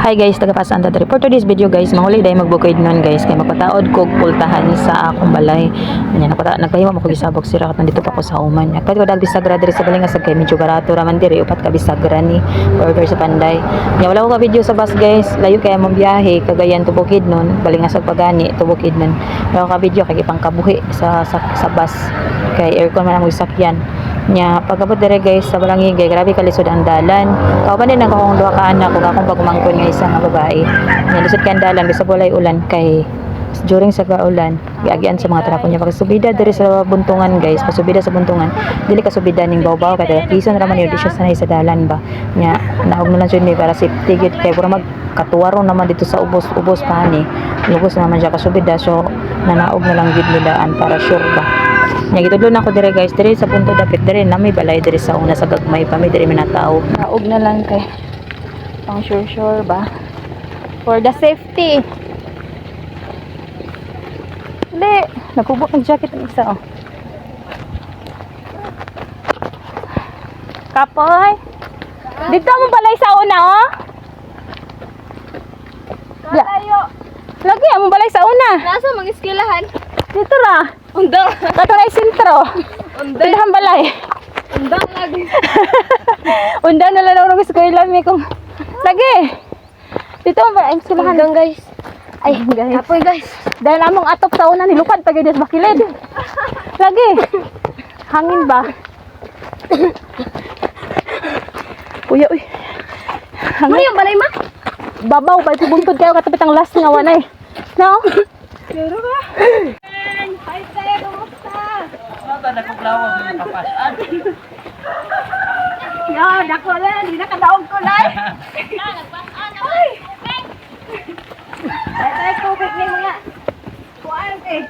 Hi guys, taga Pasanta diri. For today's video guys, mahuli dahil magbukid nun guys. Kay magpataod kog pultahan sa akong balay. Anya napata nagpahimo mo kog isabok sira kat nandito pa ko sa uman. Pwede ko dag bisagra diri sa balinga sa kay medyo barato raman diri upat ka bisagra ni order sa panday. Nya wala ko ka video sa bus guys. Layo kay mong biyahe kagayan tubukid nun, balinga sa pagani tubukid nun. Wala ko ka video kay ipang kabuhi sa sa, sa bus. Kay aircon man ang sakyan nya pagabot dire guys sa Balangigay grabe kalisod ang dalan. Kauban din ako kung duha ka anak ug akong pagumangkon nga isa nga babae. Nya lisod ka ang dalan bisag walay ulan kay during sa kaulan giagian sa mga trapon niya. Pagsubida dire sa buntungan guys pasubida sa buntungan. Dili ka subida ning bawbaw kay kison ra man yun siya sanay sa dalan ba? Nya naog na lang jud mi para safety gid kay pura mag katuwaro naman dito sa ubos-ubos pa ni. Lugos naman siya kasubida so nanaog na lang gid nilaan para sure ba Nya gitudlo na ako dire guys, dire sa punto dapit dire na may balay dire sa una sa gagmay pa may dire minatao. Naog na lang kay pang sure sure ba. For the safety. Hindi, nagkubot ng jacket ang isa oh. Kapoy. Dito mo balay sa una oh. Ya. Lagi mo balay sa una. Nasa mga eskulahan? Dito ra. Undang. Kato na sintro. Undang. Tindahan balay. Undang lagi. Unda na lang ako gusto ko ilam eh kung... Lagi! Dito ba? Ay, silahan. Undang guys. Ay, guys. Apoy guys. Dahil among atop sa una, nilupad pa ganyan sa bakilid. Lagi! Hangin ba? Uy. Ano Hangin. yung balay ma? Babaw, pa ipubuntod kayo katapit ang last nga wanay. No? Pero ba? Hi tayo, kumusta? Yo, dako lang, hindi nakadaog ko lang. Ay! Ay, tayo, tubig ni mga. Kuhaan eh.